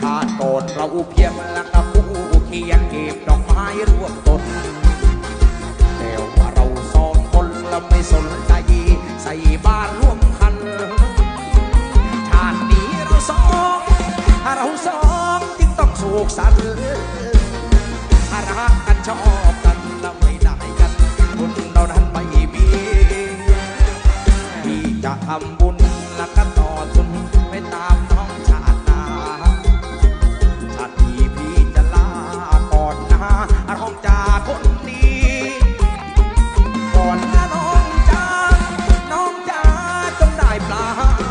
ชาติก่นเราเพียงละกับผู้เคียงเก็บดอกไม้รวมตนแต่ว่าเราสองคนเราไม่สนใจใส่บ้านร่วมคัน ชาตินี้เราสองเราสองจึงต้องสุขสันต์รักกันชอบกันเราไม่ได้กันบุญเรานั้นไม่มีที่จะทำบุญละก็ต่อทุน pipeline.